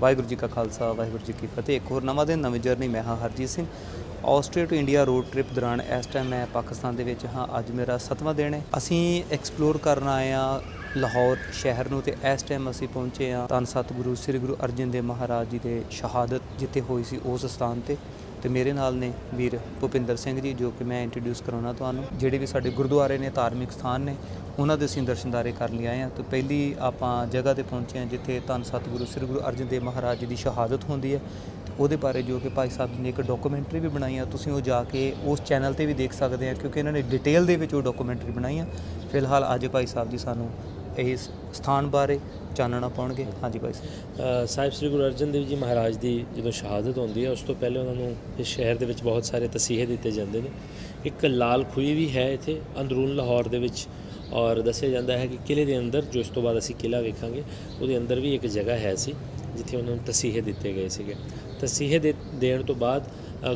ਵਾਹਿਗੁਰੂ ਜੀ ਕਾ ਖਾਲਸਾ, ਵਾਹਿਗੁਰੂ ਜੀ ਕੀ ਫਤਿਹ। ਇੱਕ ਹੋਰ ਨਵਾਂ ਦਿਨ, ਨਵੀਂ ਜਰਨੀ, ਮੈਂ ਹਾਂ Harjeet Singh. Austria to India road trip ਦੌਰਾਨ ਇਸ ਟਾਈਮ ਮੈਂ ਪਾਕਿਸਤਾਨ ਦੇ ਵਿੱਚ ਹਾਂ। ਅੱਜ ਮੇਰਾ 7ਵਾਂ ਦਿਨ ਹੈ। ਅਸੀਂ ਐਕਸਪਲੋਰ ਕਰਨ ਆਏ ਆ ਲਾਹੌਰ ਸ਼ਹਿਰ ਨੂੰ ਤੇ ਇਸ ਟਾਈਮ ਅਸੀਂ ਪਹੁੰਚੇ ਆ ਧੰਨ ਸਤਿਗੁਰੂ, ਸ੍ਰੀ ਗੁਰੂ ਅਰਜਨ ਦੇਵ ਮਹਾਰਾਜ ਜੀ ਦੇ ਸ਼ਹਾਦਤ, ਜਿੱਥੇ ਹੋਈ ਸੀ ਉਸ ਸਥਾਨ ਤੇ। ਤੇ ਮੇਰੇ ਨਾਲ ਨੇ ਵੀਰ ਭੁਪਿੰਦਰ ਸਿੰਘ ਜੀ, ਜੋ ਕਿ ਮੈਂ ਇੰਟਰੋਡਿਊਸ ਕਰਾਉਣਾ ਤੁਹਾਨੂੰ। ਜਿਹੜੇ ਵੀ ਸਾਡੇ ਗੁਰਦੁਆਰੇ ਨੇ, ਧਾਰਮਿਕ ਸਥਾਨ ਨੇ, ਉਹਨਾਂ ਦੇ ਅਸੀਂ ਦਰਸ਼ਨਦਾਰੇ ਕਰ ਲਈ ਆਏ ਹਾਂ। ਤੇ ਪਹਿਲੀ ਆਪਾਂ ਜਗ੍ਹਾ ਤੇ ਪਹੁੰਚੇ ਹਾਂ, ਜਿੱਥੇ ਧੰਨ ਸਤਿਗੁਰੂ, ਸ੍ਰੀ ਗੁਰੂ ਅਰਜਨ ਦੇਵ ਮਹਾਰਾਜ ਜੀ ਦੀ ਸ਼ਹਾਦਤ ਹੁੰਦੀ ਹੈ। ਤੇ ਉਹਦੇ ਬਾਰੇ ਜੋ ਕਿ ਭਾਈ ਸਾਹਿਬ ਜੀ ਨੇ ਇੱਕ ਡਾਕੂਮੈਂਟਰੀ ਵੀ ਬਣਾਈ ਆ, ਤੁਸੀਂ ਉਹ ਜਾ ਕੇ ਉਸ ਚੈਨਲ ਤੇ ਵੀ ਦੇਖ ਸਕਦੇ ਆ, ਕਿਉਂਕਿ ਇਹਨਾਂ ਨੇ ਡਿਟੇਲ ਦੇ ਵਿੱਚ ਉਹ ਡਾਕੂਮੈਂਟਰੀ ਬਣਾਈ ਆ। ਫਿਲਹਾਲ ਅੱਜ ਭਾਈ ਸਾਹਿਬ ਜੀ ਸਾਨੂੰ ਇਹ ਸਥਾਨ ਬਾਰੇ ਚਾਨਣਾ ਪਾਉਣਗੇ? ਹਾਂਜੀ ਭਾਈ ਸਾਹਿਬ। ਸਾਹਿਬ, ਸ੍ਰੀ ਗੁਰੂ ਅਰਜਨ ਦੇਵ ਜੀ ਮਹਾਰਾਜ ਦੀ ਜਦੋਂ ਸ਼ਹਾਦਤ ਹੁੰਦੀ ਹੈ, ਉਸ ਤੋਂ ਪਹਿਲੇ ਉਹਨਾਂ ਨੂੰ ਇਸ ਸ਼ਹਿਰ ਦੇ ਵਿੱਚ ਬਹੁਤ ਸਾਰੇ ਤਸੀਹੇ ਦਿੱਤੇ ਜਾਂਦੇ ਨੇ। ਇੱਕ ਲਾਲ ਖੂਹੀ ਵੀ ਹੈ ਇੱਥੇ, ਅੰਦਰੂਨ ਲਾਹੌਰ ਦੇ ਵਿੱਚ। ਔਰ ਦੱਸਿਆ ਜਾਂਦਾ ਹੈ ਕਿ ਕਿਲੇ ਦੇ ਅੰਦਰ, ਜੋ ਇਸ ਤੋਂ ਬਾਅਦ ਅਸੀਂ ਕਿਲਾ ਵੇਖਾਂਗੇ, ਉਹਦੇ ਅੰਦਰ ਵੀ ਇੱਕ ਜਗ੍ਹਾ ਹੈ ਸੀ, ਜਿੱਥੇ ਉਹਨਾਂ ਨੂੰ ਤਸੀਹੇ ਦਿੱਤੇ ਗਏ ਸੀਗੇ। ਤਸੀਹੇ ਦੇ, ਦੇਣ ਤੋਂ ਬਾਅਦ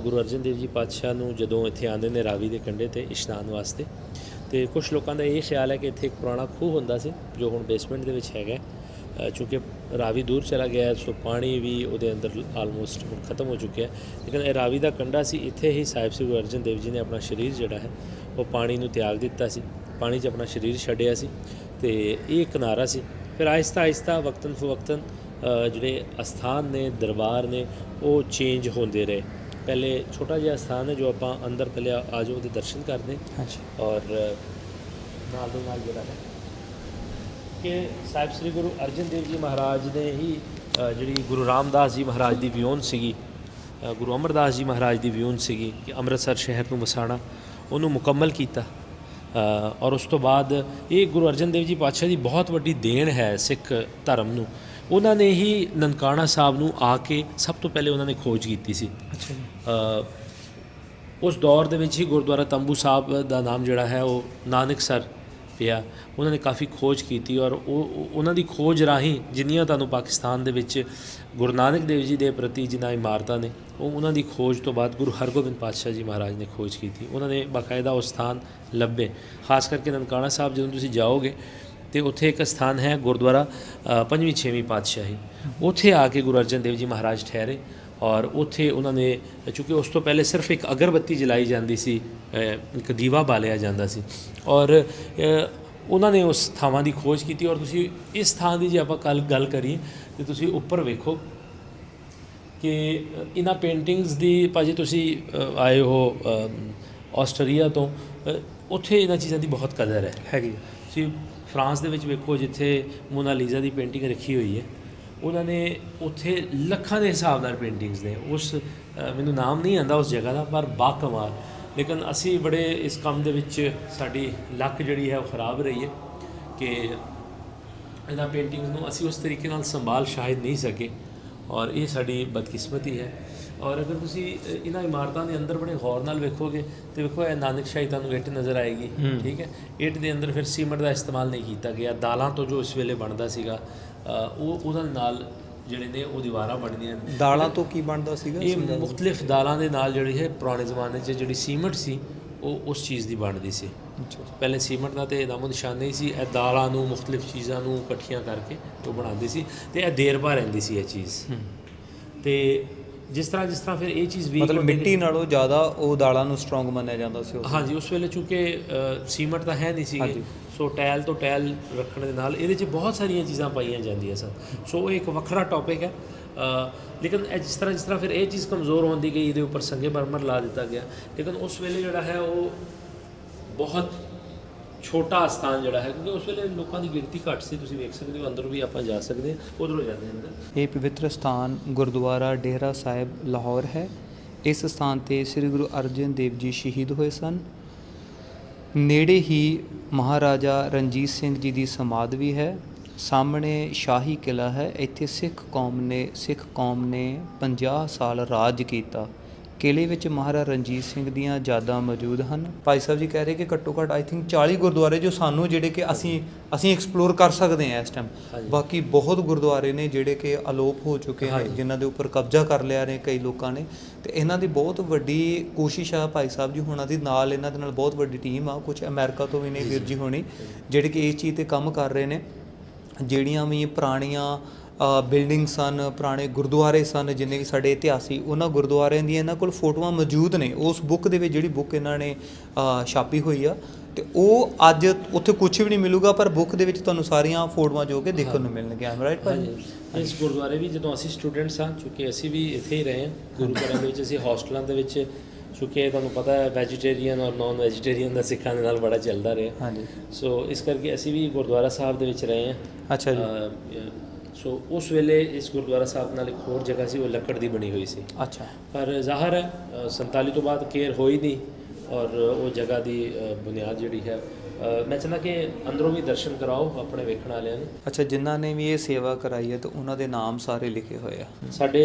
ਗੁਰੂ ਅਰਜਨ ਦੇਵ ਜੀ ਪਾਤਸ਼ਾਹ ਨੂੰ ਜਦੋਂ ਇੱਥੇ ਆਉਂਦੇ ਨੇ ਰਾਵੀ ਦੇ ਕੰਢੇ ਤੇ ਇਸ਼ਨਾਨ ਵਾਸਤੇ ਤੇ ਕੁਝ ਲੋਕਾਂ ਦਾ ਇਹ ਖਿਆਲ ਹੈ ਕਿ ਇੱਥੇ ਇੱਕ ਪੁਰਾਣਾ ਖੂਹ ਹੁੰਦਾ ਸੀ, ਜੋ ਹੁਣ ਬੇਸਮੈਂਟ ਦੇ ਵਿੱਚ ਹੈਗਾ ਹੈ। ਚੂੰਕਿ ਰਾਵੀ ਦੂਰ ਚਲਾ ਗਿਆ ਹੈ, ਸੋ ਪਾਣੀ ਵੀ ਉਹਦੇ ਅੰਦਰ ਆਲਮੋਸਟ ਹੁਣ ਖਤਮ ਹੋ ਚੁੱਕਿਆ ਹੈ। ਲੇਕਿਨ ਇਹ ਰਾਵੀ ਦਾ ਕੰਢਾ ਸੀ, ਇੱਥੇ ਹੀ ਸਾਹਿਬ ਸ੍ਰੀ ਗੁਰੂ ਅਰਜਨ ਦੇਵ ਜੀ ਨੇ ਆਪਣਾ ਸਰੀਰ ਜਿਹੜਾ ਹੈ, ਉਹ ਪਾਣੀ ਨੂੰ ਤਿਆਗ ਦਿੱਤਾ ਸੀ। ਪਾਣੀ 'ਚ ਆਪਣਾ ਸਰੀਰ ਛੱਡਿਆ ਸੀ ਤੇ ਇਹ ਕਿਨਾਰਾ ਸੀ। ਫਿਰ ਆਹਿਸਤਾ ਆਹਿਸਤਾ ਵਕਤਨ ਫਵਕਤਨ ਜਿਹੜੇ ਅਸਥਾਨ ਨੇ, ਦਰਬਾਰ ਨੇ, ਉਹ ਚੇਂਜ ਹੁੰਦੇ ਰਹੇ। ਪਹਿਲੇ ਛੋਟਾ ਜਿਹਾ ਸਥਾਨ ਹੈ ਜੋ ਆਪਾਂ ਅੰਦਰ ਪਹਿਲੇ ਆ ਜਾਓ ਉਹਦੇ ਦਰਸ਼ਨ ਕਰਦੇ ਹਾਂਜੀ। ਔਰ ਨਾਲ ਦੇ ਨਾਲ ਜਿਹੜਾ ਹੈ ਕਿ ਸਾਹਿਬ ਸ੍ਰੀ ਗੁਰੂ ਅਰਜਨ ਦੇਵ ਜੀ ਮਹਾਰਾਜ ਨੇ ਹੀ ਜਿਹੜੀ ਗੁਰੂ ਰਾਮਦਾਸ ਜੀ ਮਹਾਰਾਜ ਦੀ ਵਿਉਂਤ ਸੀਗੀ ਗੁਰੂ ਅਮਰਦਾਸ ਜੀ ਮਹਾਰਾਜ ਦੀ ਵਿਉਂਤ ਸੀਗੀ ਕਿ ਅੰਮ੍ਰਿਤਸਰ ਸ਼ਹਿਰ ਨੂੰ ਵਸਾਉਣਾ ਉਹਨੂੰ ਮੁਕੰਮਲ ਕੀਤਾ। ਔਰ ਉਸ ਤੋਂ ਬਾਅਦ ਇਹ ਗੁਰੂ ਅਰਜਨ ਦੇਵ ਜੀ ਪਾਤਸ਼ਾਹ ਦੀ ਬਹੁਤ ਵੱਡੀ ਦੇਣ ਹੈ ਸਿੱਖ ਧਰਮ ਨੂੰ। ਉਹਨਾਂ ਨੇ ਹੀ ਨਨਕਾਣਾ ਸਾਹਿਬ ਨੂੰ ਆ ਕੇ ਸਭ ਤੋਂ ਪਹਿਲੇ ਉਹਨਾਂ ਨੇ ਖੋਜ ਕੀਤੀ ਸੀ। ਅੱਛਾ ਜੀ। ਉਸ ਦੌਰ ਦੇ ਵਿੱਚ ਹੀ ਗੁਰਦੁਆਰਾ ਤੰਬੂ ਸਾਹਿਬ ਦਾ ਨਾਮ ਜਿਹੜਾ ਹੈ ਉਹ ਨਾਨਕਸਰ ਪਿਆ। ਉਹਨਾਂ ਨੇ ਕਾਫੀ ਖੋਜ ਕੀਤੀ ਔਰ ਉਹ ਉਹ- ਉਹਨਾਂ ਦੀ ਖੋਜ ਰਾਹੀਂ ਜਿੰਨੀਆਂ ਤੁਹਾਨੂੰ ਪਾਕਿਸਤਾਨ ਦੇ ਵਿੱਚ ਗੁਰੂ ਨਾਨਕ ਦੇਵ ਜੀ ਦੇ ਪ੍ਰਤੀ ਜਿਨ੍ਹਾਂ ਇਮਾਰਤਾਂ ਨੇ ਉਹ ਉਹਨਾਂ ਦੀ ਖੋਜ ਤੋਂ ਬਾਅਦ ਗੁਰੂ ਹਰਗੋਬਿੰਦ ਪਾਤਸ਼ਾਹ ਜੀ ਮਹਾਰਾਜ ਨੇ ਖੋਜ ਕੀਤੀ। ਉਹਨਾਂ ਨੇ ਬਾਕਾਇਦਾ ਉਹ ਸਥਾਨ ਲੱਭੇ। ਖਾਸ ਕਰਕੇ ਨਨਕਾਣਾ ਸਾਹਿਬ ਜਦੋਂ ਤੁਸੀਂ ਜਾਓਗੇ ਤੇ ਉੱਥੇ ਇੱਕ ਸਥਾਨ ਹੈ ਗੁਰਦੁਆਰਾ ਪੰਜਵੀਂ ਛੇਵੀਂ ਪਾਤਸ਼ਾਹੀ। ਉੱਥੇ ਆ ਕੇ ਗੁਰੂ ਅਰਜਨ ਦੇਵ ਜੀ ਮਹਾਰਾਜ ਠਹਿਰੇ ਔਰ ਉੱਥੇ ਉਹਨਾਂ ਨੇ ਚੂੰਕਿ ਉਸ ਤੋਂ ਪਹਿਲੇ ਸਿਰਫ ਇੱਕ ਅਗਰਬੱਤੀ ਜਲਾਈ ਜਾਂਦੀ ਸੀ ਇੱਕ ਦੀਵਾ ਬਾਲਿਆ ਜਾਂਦਾ ਸੀ। ਔਰ ਉਹਨਾਂ ਨੇ ਉਸ ਥਾਵਾਂ ਦੀ ਖੋਜ ਕੀਤੀ ਔਰ ਤੁਸੀਂ ਇਸ ਥਾਂ ਦੀ ਜੇ ਆਪਾਂ ਕੱਲ ਗੱਲ ਕਰੀਏ ਤੇ ਤੁਸੀਂ ਉੱਪਰ ਵੇਖੋ ਕਿ ਇਹਨਾਂ ਪੇਂਟਿੰਗਸ ਦੀ ਭਾਜੀ ਤੁਸੀਂ ਆਏ ਹੋ ਆਸਟਰੀਆ ਤੋਂ ਉੱਥੇ ਇਹਨਾਂ ਚੀਜ਼ਾਂ ਦੀ ਬਹੁਤ ਕਦਰ ਹੈ। ਹੈਗੀ ਆ। ਫਰਾਂਸ ਦੇ ਵਿੱਚ ਵੇਖੋ ਜਿੱਥੇ ਮੋਨਾਲੀਜ਼ਾ ਦੀ ਪੇਂਟਿੰਗ ਰੱਖੀ ਹੋਈ ਹੈ, ਉਹਨਾਂ ਨੇ ਉੱਥੇ ਲੱਖਾਂ ਦੇ ਹਿਸਾਬ ਨਾਲ ਪੇਂਟਿੰਗਸ ਨੇ। ਉਸ ਮੈਨੂੰ ਨਾਮ ਨਹੀਂ ਆਂਦਾ ਉਸ ਜਗ੍ਹਾ ਦਾ, ਪਰ ਬਾ ਲੇਕਿਨ ਅਸੀਂ ਬੜੇ ਇਸ ਕੰਮ ਦੇ ਵਿੱਚ ਸਾਡੀ ਲੱਕ ਜਿਹੜੀ ਹੈ ਉਹ ਖਰਾਬ ਰਹੀ ਹੈ ਕਿ ਇਹਨਾਂ ਪੇਂਟਿੰਗਸ ਨੂੰ ਅਸੀਂ ਉਸ ਤਰੀਕੇ ਨਾਲ ਸੰਭਾਲ ਸ਼ਾਇਦ ਨਹੀਂ ਸਕੇ। ਔਰ ਇਹ ਸਾਡੀ ਬਦਕਿਸਮਤੀ ਹੈ। ਔਰ ਅਗਰ ਤੁਸੀਂ ਇਹਨਾਂ ਇਮਾਰਤਾਂ ਦੇ ਅੰਦਰ ਬੜੇ ਗੌਰ ਨਾਲ ਵੇਖੋਗੇ ਤੇ ਵੇਖੋ ਇਹ ਨਾਨਕਸ਼ਾਹੀ ਤੁਹਾਨੂੰ ਇੱਟ ਨਜ਼ਰ ਆਏਗੀ ਠੀਕ ਹੈ? ਇੱਟ ਦੇ ਅੰਦਰ ਫਿਰ ਸੀਮੈਂਟ ਦਾ ਇਸਤੇਮਾਲ ਨਹੀਂ ਕੀਤਾ ਗਿਆ। ਦਾਲਾਂ ਤੋਂ ਜੋ ਇਸ ਵੇਲੇ ਬਣਦਾ ਸੀਗਾ ਉਹ ਉਹਦੇ ਨਾਲ ਜਿਹੜੇ ਨੇ ਉਹ ਦੀਵਾਰਾਂ ਬਣਦੀਆਂ ਨੇ। ਦਾਲਾਂ ਤੋਂ ਕੀ ਬਣਦਾ ਸੀਗਾ ਇਹ ਮੁxtਲਿਫ ਦਾਲਾਂ ਦੇ ਨਾਲ ਜਿਹੜੀ ਹੈ ਪੁਰਾਣੇ ਜ਼ਮਾਨੇ 'ਚ ਜਿਹੜੀ ਸੀਮੈਂਟ ਸੀ ਉਹ ਉਸ ਚੀਜ਼ ਦੀ ਬਣਦੀ ਸੀ। ਪਹਿਲੇ ਸੀਮੈਂਟ ਦਾ ਤੇ ਨਾਮੋ ਨਿਸ਼ਾਨ ਨਹੀਂ ਸੀ ਇਹ ਦਾਲਾਂ ਨੂੰ ਮੁxtਲਿਫ ਚੀਜ਼ਾਂ ਨੂੰ ਇਕੱਠੀਆਂ ਕਰਕੇ ਉਹ ਬਣਾਉਂਦੀ ਸੀ ਤੇ ਇਹ ਦੇਰ ਬਾਅਦ ਰਹਿੰਦੀ ਸੀ ਇਹ ਚੀਜ਼। ਤੇ ਜਿਸ ਤਰ੍ਹਾਂ ਜਿਸ ਤਰ੍ਹਾਂ ਫਿਰ ਇਹ ਚੀਜ਼ ਵੀ ਮਤਲਬ ਮਿੱਟੀ ਨਾਲੋਂ ਜ਼ਿਆਦਾ ਉਹ ਦਾਲਾਂ ਨੂੰ ਸਟਰੋਂਗ ਮੰਨਿਆ ਜਾਂਦਾ ਸੀ ਉਸ ਹਾਂਜੀ ਉਸ ਵੇਲੇ ਚੂੰਕਿ ਸੀਮੈਂਟ ਤਾਂ ਹੈ ਨਹੀਂ ਸੀਗੇ ਸੋ ਟਾਇਲ ਤੋਂ ਟਾਇਲ ਰੱਖਣ ਦੇ ਨਾਲ ਇਹਦੇ 'ਚ ਬਹੁਤ ਸਾਰੀਆਂ ਚੀਜ਼ਾਂ ਪਾਈਆਂ ਜਾਂਦੀਆਂ ਸਨ। ਸੋ ਇਹ ਇੱਕ ਵੱਖਰਾ ਟੌਪਿਕ ਹੈ। ਲੇਕਿਨ ਜਿਸ ਤਰ੍ਹਾਂ ਜਿਸ ਤਰ੍ਹਾਂ ਫਿਰ ਇਹ ਚੀਜ਼ ਕਮਜ਼ੋਰ ਹੁੰਦੀ ਗਈ ਇਹਦੇ ਉੱਪਰ ਸੰਗੇ ਮਰਮਰ ਲਾ ਦਿੱਤਾ ਗਿਆ। ਲੇਕਿਨ ਉਸ ਵੇਲੇ ਜਿਹੜਾ ਹੈ ਉਹ ਬਹੁਤ ਛੋਟਾ ਸਥਾਨ ਜਿਹੜਾ ਹੈ, ਕਿਉਂਕਿ ਉਸ ਵੇਲੇ ਲੋਕਾਂ ਦੀ ਗਿਣਤੀ ਘੱਟ ਸੀ, ਤੁਸੀਂ ਵੇਖ ਸਕਦੇ ਹੋ, ਅੰਦਰ ਵੀ ਆਪਾਂ ਜਾ ਸਕਦੇ ਹਾਂ, ਉਧਰੋਂ ਜਾਂਦੇ ਹਾਂ ਅੰਦਰ। ਇਹ ਪਵਿੱਤਰ ਸਥਾਨ ਗੁਰਦੁਆਰਾ ਡੇਰਾ ਸਾਹਿਬ, ਲਾਹੌਰ ਹੈ। ਇਸ ਸਥਾਨ ਤੇ ਸ੍ਰੀ ਗੁਰੂ ਅਰਜਨ ਦੇਵ ਜੀ ਸ਼ਹੀਦ ਹੋਏ ਸਨ। ਨੇੜੇ ਹੀ ਮਹਾਰਾਜਾ ਰਣਜੀਤ ਸਿੰਘ ਜੀ ਦੀ ਸਮਾਧ ਵੀ ਹੈ। ਸਾਹਮਣੇ ਸ਼ਾਹੀ ਕਿਲਾ ਹੈ। ਇੱਥੇ ਸਿੱਖ ਕੌਮ ਨੇ, ਸਿੱਖ ਕੌਮ ਨੇ 50 ਸਾਲ ਰਾਜ ਕੀਤਾ। ਕਿਲੇ ਵਿੱਚ ਮਹਾਰਾਜਾ ਰਣਜੀਤ ਸਿੰਘ ਦੀਆਂ ਯਾਦਾਂ ਮੌਜੂਦ ਹਨ। ਭਾਈ ਸਾਹਿਬ ਜੀ ਕਹਿ ਰਹੇ ਕਿ ਘੱਟੋ ਘੱਟ ਆਈ ਥਿੰਕ 40 ਗੁਰਦੁਆਰੇ ਜੋ ਸਾਨੂੰ ਜਿਹੜੇ ਕਿ ਅਸੀਂ ਅਸੀਂ ਐਕਸਪਲੋਰ ਕਰ ਸਕਦੇ ਹਾਂ ਇਸ ਟਾਈਮ ਬਾਕੀ ਬਹੁਤ ਗੁਰਦੁਆਰੇ ਨੇ ਜਿਹੜੇ ਕਿ ਅਲੋਪ ਹੋ ਚੁੱਕੇ ਹਨ ਜਿਨ੍ਹਾਂ ਦੇ ਉੱਪਰ ਕਬਜ਼ਾ ਕਰ ਲਿਆ ਨੇ ਕਈ ਲੋਕਾਂ ਨੇ। ਤੇ ਇਹਨਾਂ ਦੀ ਬਹੁਤ ਵੱਡੀ ਕੋਸ਼ਿਸ਼ ਆ ਭਾਈ ਸਾਹਿਬ ਜੀ ਹੋਣਾ ਦੀ। ਨਾਲ ਇਹਨਾਂ ਦੇ ਨਾਲ ਬਹੁਤ ਵੱਡੀ ਟੀਮ ਆ ਕੁਝ ਅਮਰੀਕਾ ਤੋਂ ਵੀ ਨੇ ਵੀਰ ਜੀ। ਹੋਣੀ ਜਿਹੜੇ ਕਿ ਇਸ ਚੀਜ਼ ਤੇ ਕੰਮ ਕਰ ਰਹੇ ਨੇ। ਜਿਹੜੀਆਂ ਵੀ ਪੁਰਾਣੀਆਂ ਬਿਲਡਿੰਗ ਸਨ ਪੁਰਾਣੇ ਗੁਰਦੁਆਰੇ ਸਨ ਜਿੰਨੇ ਵੀ ਸਾਡੇ ਇਤਿਹਾਸੀ ਉਹਨਾਂ ਗੁਰਦੁਆਰਿਆਂ ਦੀਆਂ ਇਹਨਾਂ ਕੋਲ ਫੋਟੋਆਂ ਮੌਜੂਦ ਨੇ। ਉਸ ਬੁੱਕ ਦੇ ਵਿੱਚ ਜਿਹੜੀ ਬੁੱਕ ਇਹਨਾਂ ਨੇ ਛਾਪੀ ਹੋਈ ਆ ਤੇ ਉਹ ਅੱਜ ਉੱਥੇ ਕੁਝ ਵੀ ਨਹੀਂ ਮਿਲੂਗਾ ਪਰ ਬੁੱਕ ਦੇ ਵਿੱਚ ਤੁਹਾਨੂੰ ਸਾਰੀਆਂ ਫੋਟੋਆਂ ਜੋ ਕਿ ਦੇਖਣ ਨੂੰ ਮਿਲਣਗੀਆਂ ਆਮ ਰਾਈਟ ਭਾਜੀ? ਹਾਂਜੀ। ਇਸ ਗੁਰਦੁਆਰੇ ਵੀ ਜਦੋਂ ਅਸੀਂ ਸਟੂਡੈਂਟਸ ਹਾਂ ਕਿਉਂਕਿ ਅਸੀਂ ਵੀ ਇੱਥੇ ਹੀ ਰਹੇ ਹਾਂ ਗੁਰੂ ਘਰਾਂ ਦੇ ਵਿੱਚ ਅਸੀਂ ਹੌਸਟਲਾਂ ਦੇ ਵਿੱਚ ਕਿਉਂਕਿ ਤੁਹਾਨੂੰ ਪਤਾ ਹੈ ਵੈਜੀਟੇਰੀਅਨ ਔਰ ਨਾਨ ਵੈਜੀਟੇਰੀਅਨ ਦਾ ਸਿੱਖਾਂ ਦੇ ਨਾਲ ਬੜਾ ਚੱਲਦਾ ਰਿਹਾ। ਹਾਂਜੀ। ਸੋ ਇਸ ਕਰਕੇ ਅਸੀਂ ਵੀ ਗੁਰਦੁਆਰਾ ਸਾਹਿਬ ਦੇ ਵਿੱਚ ਰਹੇ ਹਾਂ। ਅੱਛਾ ਜੀ। ਸੋ ਉਸ ਵੇਲੇ ਇਸ ਗੁਰਦੁਆਰਾ ਸਾਹਿਬ ਨਾਲ ਇੱਕ ਹੋਰ ਜਗ੍ਹਾ ਸੀ ਉਹ ਲੱਕੜ ਦੀ ਬਣੀ ਹੋਈ ਸੀ ਅੱਛਾ ਪਰ ਜ਼ਾਹਰ ਹੈ ਅ, 47 ਤੋਂ ਬਾਅਦ ਕੇਅਰ ਹੋਈ ਨਹੀਂ ਔਰ ਉਹ ਜਗ੍ਹਾ ਦੀ ਬੁਨਿਆਦ ਜਿਹੜੀ ਹੈ ਮੈਂ ਚਾਹੁੰਦਾ ਕਿ ਅੰਦਰੋਂ ਵੀ ਦਰਸ਼ਨ ਕਰਾਓ ਆਪਣੇ ਵੇਖਣ ਵਾਲਿਆਂ ਨੂੰ। ਅੱਛਾ ਜਿਨ੍ਹਾਂ ਨੇ ਵੀ ਇਹ ਸੇਵਾ ਕਰਾਈ ਹੈ ਤੇ ਉਹਨਾਂ ਦੇ ਨਾਮ ਸਾਰੇ ਲਿਖੇ ਹੋਏ ਆ। ਸਾਡੇ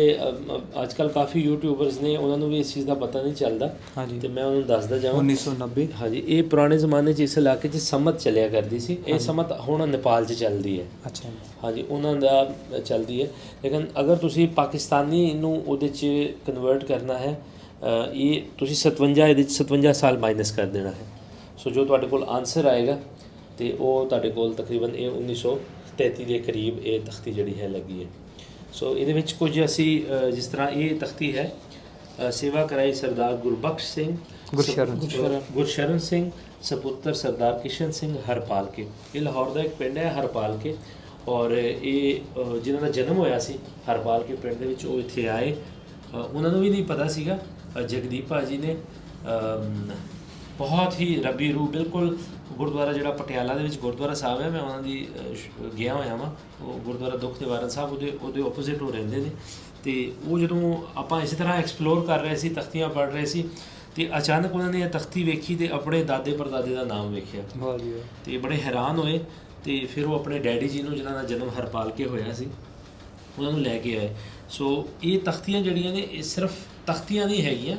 ਅੱਜ ਕੱਲ ਕਾਫੀ ਯੂਟਿਊਬਰਸ ਨੇ ਉਹਨਾਂ ਨੂੰ ਵੀ ਇਸ ਚੀਜ਼ ਦਾ ਪਤਾ ਨਹੀਂ ਚੱਲਦਾ। ਹਾਂਜੀ। ਤੇ ਮੈਂ ਉਹਨੂੰ ਦੱਸਦਾ ਜਾਵਾਂ। 1990 ਹਾਂਜੀ ਇਹ ਪੁਰਾਣੇ ਜ਼ਮਾਨੇ 'ਚ ਇਸ ਇਲਾਕੇ 'ਚ ਸਮਤ ਚੱਲਿਆ ਕਰਦੀ ਸੀ। ਇਹ ਸਮਤ ਹੁਣ ਨੇਪਾਲ 'ਚ ਚੱਲਦੀ ਹੈ। ਅੱਛਾ। ਹਾਂਜੀ ਉਹਨਾਂ ਦਾ ਚੱਲਦੀ ਹੈ। ਲੇਕਿਨ ਅਗਰ ਤੁਸੀਂ ਪਾਕਿਸਤਾਨੀ ਨੂੰ ਉਹਦੇ 'ਚ ਕਨਵਰਟ ਕਰਨਾ ਹੈ ਇਹ ਤੁਸੀਂ 57 ਇਹਦੇ 'ਚ 57 ਸਾਲ ਮਾਈਨਸ ਕਰ ਦੇਣਾ ਹੈ। ਸੋ ਜੋ ਤੁਹਾਡੇ ਕੋਲ ਆਨਸਰ ਆਏਗਾ ਤੇ ਉਹ ਤੁਹਾਡੇ ਕੋਲ ਤਕਰੀਬਨ ਇਹ 1933 ਦੇ ਕਰੀਬ ਇਹ ਤਖਤੀ ਜਿਹੜੀ ਹੈ ਲੱਗੀ ਹੈ। ਸੋ ਇਹਦੇ ਵਿੱਚ ਕੁਝ ਅਸੀਂ ਜਿਸ ਤਰ੍ਹਾਂ ਇਹ ਤਖਤੀ ਹੈ ਸੇਵਾ ਕਰਾਈ ਸਰਦਾਰ ਗੁਰਬਖਸ਼ ਸਿੰਘ ਗੁਰਸ਼ਰਨ। ਸਿੰਘ। ਸਪੁੱਤਰ ਸਰਦਾਰ ਕਿਸ਼ਨ ਸਿੰਘ ਹਰਪਾਲ ਕੇ ਇਹ ਲਾਹੌਰ ਦਾ ਇੱਕ ਪਿੰਡ ਹੈ ਹਰਪਾਲ ਕੇ ਔਰ ਇਹ ਜਿਨ੍ਹਾਂ ਦਾ ਜਨਮ ਹੋਇਆ ਸੀ ਹਰਪਾਲ ਕੇ ਪਿੰਡ ਦੇ ਵਿੱਚ ਉਹ ਇੱਥੇ ਆਏ। ਉਹਨਾਂ ਨੂੰ ਵੀ ਨਹੀਂ ਪਤਾ ਸੀਗਾ। ਜਗਦੀਪ ਭਾਜੀ ਨੇ ਬਹੁਤ ਹੀ ਰੱਬੀ ਰੂਹ ਬਿਲਕੁਲ ਗੁਰਦੁਆਰਾ ਜਿਹੜਾ ਪਟਿਆਲਾ ਦੇ ਵਿੱਚ ਗੁਰਦੁਆਰਾ ਸਾਹਿਬ ਹੈ ਮੈਂ ਉਹਨਾਂ ਦੀ ਗਿਆ ਹੋਇਆ ਵਾਂ। ਉਹ ਗੁਰਦੁਆਰਾ ਦੁੱਖ ਨਿਵਾਰਨ ਸਾਹਿਬ ਉਹਦੇ ਉਹਦੇ ਆਪੋਜ਼ਿਟ ਹੋ ਰਹਿੰਦੇ ਨੇ। ਤੇ ਉਹ ਜਦੋਂ ਆਪਾਂ ਇਸੇ ਤਰ੍ਹਾਂ ਐਕਸਪਲੋਰ ਕਰ ਰਹੇ ਸੀ ਤਖਤੀਆਂ ਪੜ੍ਹ ਰਹੇ ਸੀ ਤੇ ਅਚਾਨਕ ਉਹਨਾਂ ਨੇ ਇਹ ਤਖਤੀ ਵੇਖੀ ਤੇ ਆਪਣੇ ਦਾਦੇ ਪਰਦਾਦੇ ਦਾ ਨਾਮ ਵੇਖਿਆ। ਵਾਹ ਜੀ ਤੇ ਬੜੇ ਹੈਰਾਨ ਹੋਏ ਤੇ ਫਿਰ ਉਹ ਆਪਣੇ ਡੈਡੀ ਜੀ ਨੂੰ ਜਿਨ੍ਹਾਂ ਦਾ ਜਨਮ ਹਰਪਾਲ ਕੇ ਹੋਇਆ ਸੀ ਉਹਨਾਂ ਨੂੰ ਲੈ ਕੇ ਆਏ। ਸੋ ਇਹ ਤਖਤੀਆਂ ਜਿਹੜੀਆਂ ਨੇ ਇਹ ਸਿਰਫ ਤਖਤੀਆਂ ਨਹੀਂ ਹੈਗੀਆਂ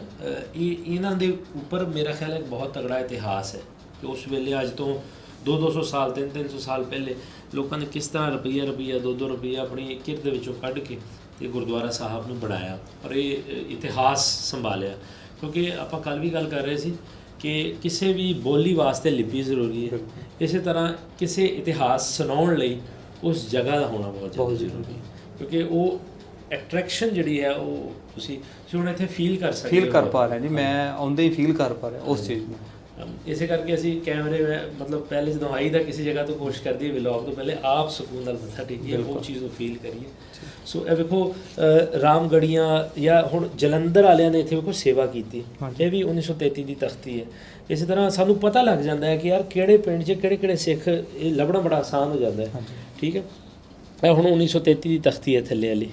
ਇਹ ਇਹਨਾਂ ਦੇ ਉੱਪਰ ਮੇਰਾ ਖਿਆਲ ਹੈ ਇੱਕ ਬਹੁਤ ਤਗੜਾ ਇਤਿਹਾਸ ਹੈ ਕਿ ਉਸ ਵੇਲੇ ਅੱਜ ਤੋਂ 2-200 ਸਾਲ 3-300 ਸਾਲ ਪਹਿਲੇ ਲੋਕਾਂ ਨੇ ਕਿਸ ਤਰ੍ਹਾਂ ਰੁਪਈਆ ਰੁਪਈਆ 2-2 ਰੁਪਈਆ ਆਪਣੀ ਕਿਰਤ ਦੇ ਵਿੱਚੋਂ ਕੱਢ ਕੇ ਤੇ ਗੁਰਦੁਆਰਾ ਸਾਹਿਬ ਨੂੰ ਬਣਾਇਆ ਔਰ ਇਹ ਇਤਿਹਾਸ ਸੰਭਾਲਿਆ। ਕਿਉਂਕਿ ਆਪਾਂ ਕੱਲ ਵੀ ਗੱਲ ਕਰ ਰਹੇ ਸੀ ਕਿ ਕਿਸੇ ਵੀ ਬੋਲੀ ਵਾਸਤੇ ਲਿਪੀ ਜ਼ਰੂਰੀ ਹੈ। ਇਸੇ ਤਰ੍ਹਾਂ ਕਿਸੇ ਇਤਿਹਾਸ ਸੁਣਾਉਣ ਲਈ ਉਸ ਜਗ੍ਹਾ ਦਾ ਹੋਣਾ ਬਹੁਤ ਜ਼ਰੂਰੀ ਹੈ। ਕਿਉਂਕਿ ਉਹ ਅਟਰੈਕਸ਼ਨ ਜਿਹੜੀ ਹੈ ਉਹ ਤੁਸੀਂ ਤੁਸੀਂ ਹੁਣ ਇੱਥੇ ਫੀਲ ਕਰ ਸਕਦੇ ਫੀਲ ਕਰ ਹੋ। ਪਾ ਰਿਹਾ ਜੀ ਮੈਂ ਆਉਂਦੇ ਹੀ ਫੀਲ ਕਰ ਪਾ ਰਿਹਾ ਉਸ ਚੀਜ਼ ਨੂੰ। ਇਸੇ ਕਰਕੇ ਅਸੀਂ ਕੈਮਰੇ ਵਿੱਚ ਮਤਲਬ ਪਹਿਲੇ ਜਦੋਂ ਆਈਦਾ ਕਿਸੇ ਜਗ੍ਹਾ ਤੋਂ ਕੋਸ਼ਿਸ਼ ਕਰਦੀ ਹੈ ਵਲੌਗ ਤੋਂ ਪਹਿਲੇ ਆਪ ਸਕੂਨ ਨਾਲ ਮੱਥਾ ਟੇਕੀਏ ਉਹ ਚੀਜ਼ ਨੂੰ ਫੀਲ ਕਰੀਏ। ਸੋ ਇਹ ਵੇਖੋ ਰਾਮਗੜੀਆਂ ਜਾਂ ਹੁਣ ਜਲੰਧਰ ਵਾਲਿਆਂ ਨੇ ਇੱਥੇ ਵੇਖੋ ਸੇਵਾ ਕੀਤੀ। ਇਹ ਵੀ 1933 ਦੀ ਤਖਤੀ ਹੈ। ਇਸੇ ਤਰ੍ਹਾਂ ਸਾਨੂੰ ਪਤਾ ਲੱਗ ਜਾਂਦਾ ਹੈ ਕਿ ਯਾਰ ਕਿਹੜੇ ਪਿੰਡ 'ਚ ਕਿਹੜੇ ਕਿਹੜੇ ਸਿੱਖ ਇਹ ਲੱਭਣਾ ਬੜਾ ਆਸਾਨ ਹੋ ਜਾਂਦਾ ਹੈ। ਠੀਕ ਹੈ? ਇਹ ਹੁਣ 1933 ਦੀ ਤਖਤੀ ਹੈ ਥੱਲੇ ਵਾਲੀ।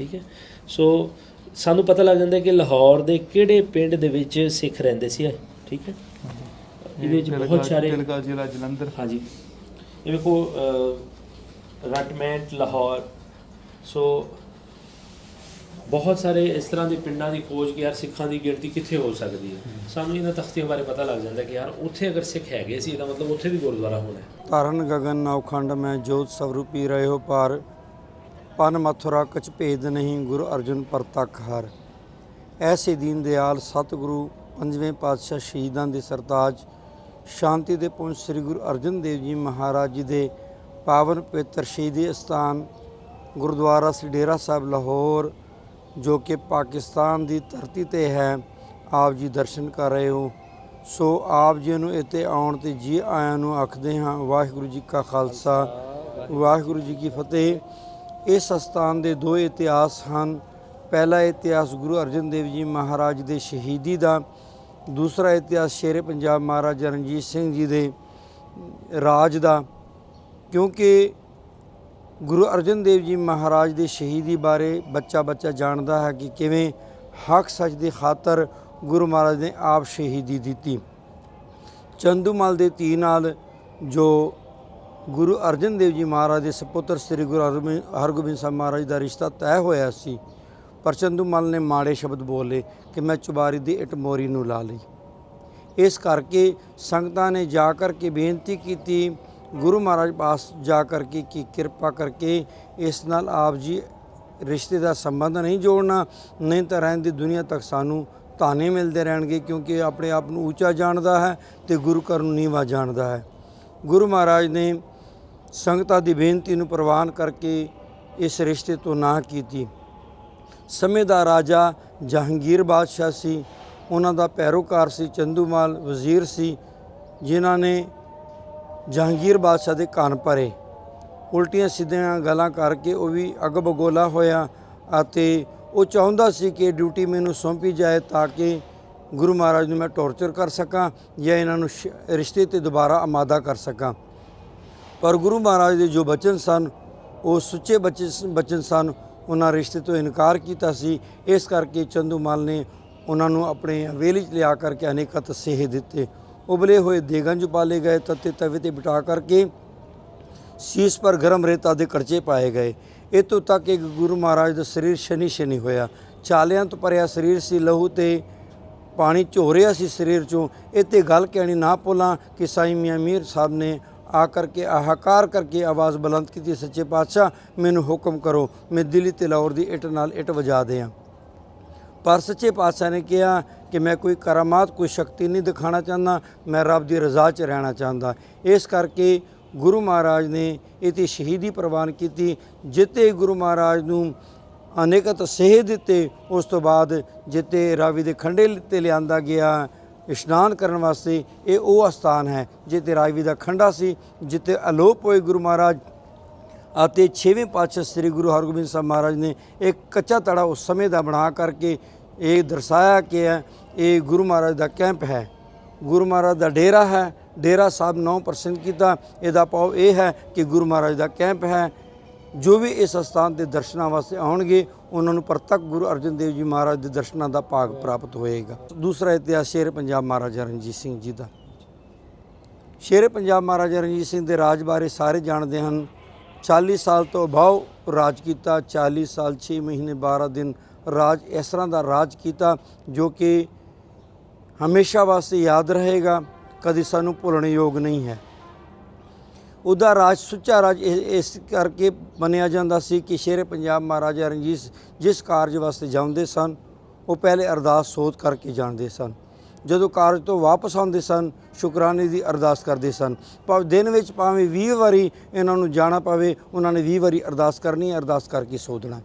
ਠੀਕ ਹੈ? ਸੋ ਸਾਨੂੰ ਪਤਾ ਲੱਗ ਜਾਂਦਾ ਹੈ ਕਿ ਲਾਹੌਰ ਦੇ ਕਿਹੜੇ ਪਿੰਡ ਦੇ ਵਿੱਚ ਸਿੱਖ ਰਹਿੰਦੇ ਸੀ ਠੀਕ ਹੈ? ਇਹਦੇ ਵਿੱਚ ਬਹੁਤ ਸਾਰੇ ਤਿਲਕਾ ਜ਼ਿਲ੍ਹਾ ਜਲੰਧਰ। ਹਾਂਜੀ। ਇਹ ਵੇਖੋ ਰਟਮੈਂਟ ਲਾਹੌਰ। ਸੋ ਬਹੁਤ ਸਾਰੇ ਇਸ ਤਰ੍ਹਾਂ ਦੇ ਪਿੰਡਾਂ ਦੀ ਖੋਜ ਕਿ ਯਾਰ ਸਿੱਖਾਂ ਦੀ ਗਿਣਤੀ ਕਿੱਥੇ ਹੋ ਸਕਦੀ ਹੈ? ਸਾਨੂੰ ਇਹਨਾਂ ਤਖਤੀਆਂ ਬਾਰੇ ਪਤਾ ਲੱਗ ਜਾਂਦਾ ਕਿ ਯਾਰ ਉੱਥੇ ਅਗਰ ਸਿੱਖ ਹੈਗੇ ਸੀ ਇਹਦਾ ਮਤਲਬ ਉੱਥੇ ਵੀ ਗੁਰਦੁਆਰਾ ਹੋਣਾ ਹੈ। ਧਰਨ ਗगन ਨਵਖੰਡ ਮੈਂ ਜੋਤ ਸਵਰੂਪੀ ਰਹੇ ਹੋ ਪਾਰ। ਪਨ ਮਥੁਰਾ ਕਛ ਭੇਦ ਨਹੀਂ, ਗੁਰੂ ਅਰਜੁਨ ਪ੍ਰਤੱਖ ਹਰ। ਐਸੇ ਦੀਨ ਦਿਆਲ ਸਤਿਗੁਰੂ ਪੰਜਵੇਂ ਪਾਤਸ਼ਾਹ ਸ਼ਹੀਦਾਂ ਦੇ ਸਰਤਾਜ, ਸ਼ਾਂਤੀ ਦੇ ਪੁੰਜ ਸ੍ਰੀ ਗੁਰੂ ਅਰਜਨ ਦੇਵ ਜੀ ਮਹਾਰਾਜ ਜੀ ਦੇ ਪਾਵਨ ਪਵਿੱਤਰ ਸ਼ਹੀਦੀ ਸਥਾਨ ਗੁਰਦੁਆਰਾ ਸ੍ਰੀ ਡੇਰਾ ਸਾਹਿਬ ਲਾਹੌਰ, ਜੋ ਕਿ ਪਾਕਿਸਤਾਨ ਦੀ ਧਰਤੀ ਤੇ ਹੈ, ਆਪ ਜੀ ਦਰਸ਼ਨ ਕਰ ਰਹੇ ਹੋ। ਸੋ ਆਪ ਜੀ ਨੂੰ ਇੱਥੇ ਆਉਣ ਤੇ ਜੀ ਆਇਆਂ ਨੂੰ ਆਖਦੇ ਹਾਂ, ਵਾਹਿਗੁਰੂ ਜੀ ਕਾ ਖਾਲਸਾ, ਵਾਹਿਗੁਰੂ ਜੀ ਕੀ ਫਤਿਹ। ਇਸ ਸਥਾਨ ਦੇ ਦੋ ਇਤਿਹਾਸ ਹਨ। ਪਹਿਲਾ ਇਤਿਹਾਸ ਗੁਰੂ ਅਰਜਨ ਦੇਵ ਜੀ ਮਹਾਰਾਜ ਦੇ ਸ਼ਹੀਦੀ ਦਾ, ਦੂਸਰਾ ਇਤਿਹਾਸ ਸ਼ੇਰੇ ਪੰਜਾਬ ਮਹਾਰਾਜਾ ਰਣਜੀਤ ਸਿੰਘ ਜੀ ਦੇ ਰਾਜ ਦਾ। ਕਿਉਂਕਿ ਗੁਰੂ ਅਰਜਨ ਦੇਵ ਜੀ ਮਹਾਰਾਜ ਦੇ ਸ਼ਹੀਦੀ ਬਾਰੇ ਬੱਚਾ ਬੱਚਾ ਜਾਣਦਾ ਹੈ ਕਿ ਕਿਵੇਂ ਹੱਕ ਸੱਚ ਦੀ ਖਾਤਰ ਗੁਰੂ ਮਹਾਰਾਜ ਨੇ ਆਪ ਸ਼ਹੀਦੀ ਦਿੱਤੀ। ਚੰਦੂਮਲ ਦੇ ਧੀ ਨਾਲ ਜੋ ਗੁਰੂ ਅਰਜਨ ਦੇਵ ਜੀ ਮਹਾਰਾਜ ਦੇ ਸੁਪੁੱਤਰ ਸ੍ਰੀ ਗੁਰੂ ਹਰਗੋਬਿੰਦ ਹਰਗੋਬਿੰਦ ਸਾਹਿਬ ਮਹਾਰਾਜ ਦਾ ਰਿਸ਼ਤਾ ਤੈਅ ਹੋਇਆ ਸੀ। ਪਰ ਚੰਦੂਮਲ ਨੇ ਮਾੜੇ ਸ਼ਬਦ ਬੋਲੇ ਕਿ ਮੈਂ ਚੁਬਾਰੀ ਦੀ ਇੱਟ ਮੋਰੀ ਨੂੰ ਲਾ ਲਈ। ਇਸ ਕਰਕੇ ਸੰਗਤਾਂ ਨੇ ਜਾ ਕਰਕੇ ਬੇਨਤੀ ਕੀਤੀ, ਗੁਰੂ ਮਹਾਰਾਜ ਪਾਸ ਜਾ ਕਰਕੇ ਕਿ ਕਿਰਪਾ ਕਰਕੇ ਇਸ ਨਾਲ ਆਪ ਜੀ ਰਿਸ਼ਤੇ ਦਾ ਸੰਬੰਧ ਨਹੀਂ ਜੋੜਨਾ, ਨਹੀਂ ਤਾਂ ਰਹਿਣ ਦੀ ਦੁਨੀਆ ਤੱਕ ਸਾਨੂੰ ਤਾਨੇ ਮਿਲਦੇ ਰਹਿਣਗੇ ਕਿਉਂਕਿ ਆਪਣੇ ਆਪ ਨੂੰ ਉੱਚਾ ਜਾਣਦਾ ਹੈ ਤੇ ਗੁਰੂ ਘਰ ਨੂੰ ਨੀਵਾ ਜਾਣਦਾ ਹੈ। ਗੁਰੂ ਮਹਾਰਾਜ ਨੇ ਸੰਗਤਾਂ ਦੀ ਬੇਨਤੀ ਨੂੰ ਪ੍ਰਵਾਨ ਕਰਕੇ ਇਸ ਰਿਸ਼ਤੇ ਤੋਂ ਨਾ ਕੀਤੀ। ਸਮੇਂ ਦਾ ਰਾਜਾ ਜਹਾਂਗੀਰ ਬਾਦਸ਼ਾਹ ਸੀ। ਉਹਨਾਂ ਦਾ ਪੈਰੋਕਾਰ ਸੀ, ਚੰਦੂਮਾਲ ਵਜ਼ੀਰ ਸੀ, ਜਿਨ੍ਹਾਂ ਨੇ ਜਹਾਂਗੀਰ ਬਾਦਸ਼ਾਹ ਦੇ ਕੰਨ ਭਰੇ। ਉਲਟੀਆਂ ਸਿੱਧੀਆਂ ਗੱਲਾਂ ਕਰਕੇ ਉਹ ਵੀ ਅੱਗ ਬਗੋਲਾ ਹੋਇਆ ਅਤੇ ਉਹ ਚਾਹੁੰਦਾ ਸੀ ਕਿ ਡਿਊਟੀ ਮੈਨੂੰ ਸੌਂਪੀ ਜਾਏ ਤਾਂ ਕਿ ਗੁਰੂ ਮਹਾਰਾਜ ਨੂੰ ਮੈਂ ਟੌਰਚਰ ਕਰ ਸਕਾਂ ਜਾਂ ਇਹਨਾਂ ਨੂੰ ਸ਼- ਰਿਸ਼ਤੇ ਤੇ ਦੁਬਾਰਾ ਆਮਾਦਾ ਕਰ ਸਕਾਂ। ਪਰ ਗੁਰੂ ਮਹਾਰਾਜ ਦੇ ਜੋ ਬਚਨ ਸਨ, ਉਹ ਸੁੱਚੇ ਬਚਨ ਬਚਨ ਸਨ, ਉਹਨਾਂ ਰਿਸ਼ਤੇ ਤੋਂ ਇਨਕਾਰ ਕੀਤਾ ਸੀ। ਇਸ ਕਰਕੇ ਚੰਦੂਮਾਲ ਨੇ ਉਹਨਾਂ ਨੂੰ ਆਪਣੇ ਹਵੇਲੀ 'ਚ ਲਿਆ ਕਰਕੇ ਅਨੇਕਾਂ ਤਸੀਹੇ ਦਿੱਤੇ। ਉਬਲੇ ਹੋਏ ਦੇਗੰਜ ਪਾਲੇ ਗਏ, ਤੱਤੇ ਤਵੇ ਤੇ ਬਿਟਾ ਕਰਕੇ ਸੀਸ ਪਰ ਗਰਮ ਰੇਤਾ ਦੇ ਕਰਚੇ ਪਾਏ ਗਏ। ਇਤੋਂ ਤੱਕ ਕਿ ਗੁਰੂ ਮਹਾਰਾਜ ਦਾ ਸਰੀਰ ਸ਼ਨੀ ਸ਼ਨੀ ਹੋਇਆ। ਚਾਲਿਆਂ ਤੋਂ ਭਰਿਆ ਸਰੀਰ ਸੀ, ਲਹੂ ਤੇ ਪਾਣੀ ਝੋ ਰਿਹਾ ਸੀ ਸਰੀਰ ਚੋਂ। ਇਹ ਤੇ ਗੱਲ ਕਹਿਣੀ ਨਾ ਭੁੱਲਾਂ ਕਿ ਸਾਈਂ ਮੀਆਂ ਮੀਰ ਸਾਹਿਬ ਨੇ ਆ ਕਰਕੇ, ਆਹਾਕਾਰ ਕਰਕੇ ਆਵਾਜ਼ ਬੁਲੰਦ ਕੀਤੀ, ਸੱਚੇ ਪਾਤਸ਼ਾਹ, ਮੈਨੂੰ ਹੁਕਮ ਕਰੋ, ਮੈਂ ਦਿੱਲੀ ਤੇ ਲਾਹੌਰ ਦੀ ਇੱਟ ਨਾਲ ਇੱਟ ਵਜਾ ਦਿਆਂ। ਪਰ ਸੱਚੇ ਪਾਤਸ਼ਾਹ ਨੇ ਕਿਹਾ ਕਿ ਮੈਂ ਕੋਈ ਕਰਾਮਾਤ, ਕੋਈ ਸ਼ਕਤੀ ਨਹੀਂ ਦਿਖਾਣਾ ਚਾਹੁੰਦਾ, ਮੈਂ ਰੱਬ ਦੀ ਰਜ਼ਾ 'ਚ ਰਹਿਣਾ ਚਾਹੁੰਦਾ। ਇਸ ਕਰਕੇ ਗੁਰੂ ਮਹਾਰਾਜ ਨੇ ਇਹਦੀ ਸ਼ਹੀਦੀ ਪ੍ਰਵਾਨ ਕੀਤੀ, ਜਿੱਤੇ ਗੁਰੂ ਮਹਾਰਾਜ ਨੂੰ ਅਨੇਕ ਤਸੇਹ ਦਿੱਤੇ, ਉਸ ਤੋਂ ਬਾਅਦ ਜਿੱਤੇ ਰਾਵੀ ਦੇ ਖੰਡੇ ਤੇ ਲਿਆਂਦਾ ਗਿਆ। ਇਸ਼ਨਾਨ ਕਰਨ ਵਾਸਤੇ ਇਹ ਉਹ ਅਸਥਾਨ ਹੈ ਜਿੱਥੇ ਰਾਜਵੀ ਦਾ ਖੰਡਾ ਸੀ, ਜਿੱਥੇ ਅਲੋਪ ਹੋਏ ਗੁਰੂ ਮਹਾਰਾਜ ਅਤੇ ਛੇਵੇਂ ਪਾਤਸ਼ਾਹ ਸ੍ਰੀ ਗੁਰੂ ਹਰਗੋਬਿੰਦ ਸਾਹਿਬ ਮਹਾਰਾਜ ਨੇ ਇੱਕ ਕੱਚਾ ਤੜਾ ਉਸ ਸਮੇਂ ਦਾ ਬਣਾ ਕਰਕੇ ਇਹ ਦਰਸਾਇਆ ਕਿ ਇਹ ਗੁਰੂ ਮਹਾਰਾਜ ਦਾ ਕੈਂਪ ਹੈ। ਗੁਰੂ ਮਹਾਰਾਜ ਦਾ ਡੇਰਾ ਹੈ, ਡੇਰਾ ਸਾਹਿਬ 9% ਕੀਤਾ। ਇਹਦਾ ਭਾਵ ਇਹ ਹੈ ਕਿ ਗੁਰੂ ਮਹਾਰਾਜ ਦਾ ਕੈਂਪ ਹੈ। ਜੋ ਵੀ ਇਸ ਸਥਾਨ ਦੇ ਦਰਸ਼ਨਾਂ ਵਾਸਤੇ ਆਉਣਗੇ ਉਹਨਾਂ ਨੂੰ ਪ੍ਰਤੱਖ ਗੁਰੂ ਅਰਜਨ ਦੇਵ ਜੀ ਮਹਾਰਾਜ ਦੇ ਦਰਸ਼ਨਾਂ ਦਾ ਭਾਗ ਪ੍ਰਾਪਤ ਹੋਏਗਾ। ਦੂਸਰਾ ਇਤਿਹਾਸ ਸ਼ੇਰ ਪੰਜਾਬ ਮਹਾਰਾਜਾ ਰਣਜੀਤ ਸਿੰਘ ਜੀ ਦਾ। ਸ਼ੇਰੇ ਪੰਜਾਬ ਮਹਾਰਾਜਾ ਰਣਜੀਤ ਸਿੰਘ ਦੇ ਰਾਜ ਬਾਰੇ ਸਾਰੇ ਜਾਣਦੇ ਹਨ। 40 ਸਾਲ ਤੋਂ ਅਭਾਵ ਰਾਜ ਕੀਤਾ 40 ਸਾਲ 6 ਮਹੀਨੇ 12 ਦਿਨ ਰਾਜ ਇਸ ਤਰ੍ਹਾਂ ਦਾ ਰਾਜ ਕੀਤਾ ਜੋ ਕਿ ਹਮੇਸ਼ਾ ਵਾਸਤੇ ਯਾਦ ਰਹੇਗਾ ਕਦੀ ਸਾਨੂੰ ਭੁੱਲਣ ਯੋਗ ਨਹੀਂ ਹੈ। ਉਹਦਾ ਰਾਜ ਸੁੱਚਾ ਰਾਜ ਇਸ ਕਰਕੇ ਮੰਨਿਆ ਜਾਂਦਾ ਸੀ ਕਿ ਸ਼ੇਰੇ ਪੰਜਾਬ ਮਹਾਰਾਜਾ ਰਣਜੀਤ ਜਿਸ ਕਾਰਜ ਵਾਸਤੇ ਜਾਂਦੇ ਸਨ, ਉਹ ਪਹਿਲੇ ਅਰਦਾਸ ਸੋਧ ਕਰਕੇ ਜਾਣਦੇ ਸਨ। ਜਦੋਂ ਕਾਰਜ ਤੋਂ ਵਾਪਸ ਆਉਂਦੇ ਸਨ, ਸ਼ੁਕਰਾਨੇ ਦੀ ਅਰਦਾਸ ਕਰਦੇ ਸਨ। ਭਾਵੇਂ ਦਿਨ ਵਿੱਚ ਭਾਵੇਂ 20 ਵਾਰੀ ਇਹਨਾਂ ਨੂੰ ਜਾਣਾ ਪਵੇ, ਉਹਨਾਂ ਨੇ 20 ਵਾਰੀ ਅਰਦਾਸ ਕਰਨੀ ਹੈ, ਅਰਦਾਸ ਕਰਕੇ ਸੋਧਣਾ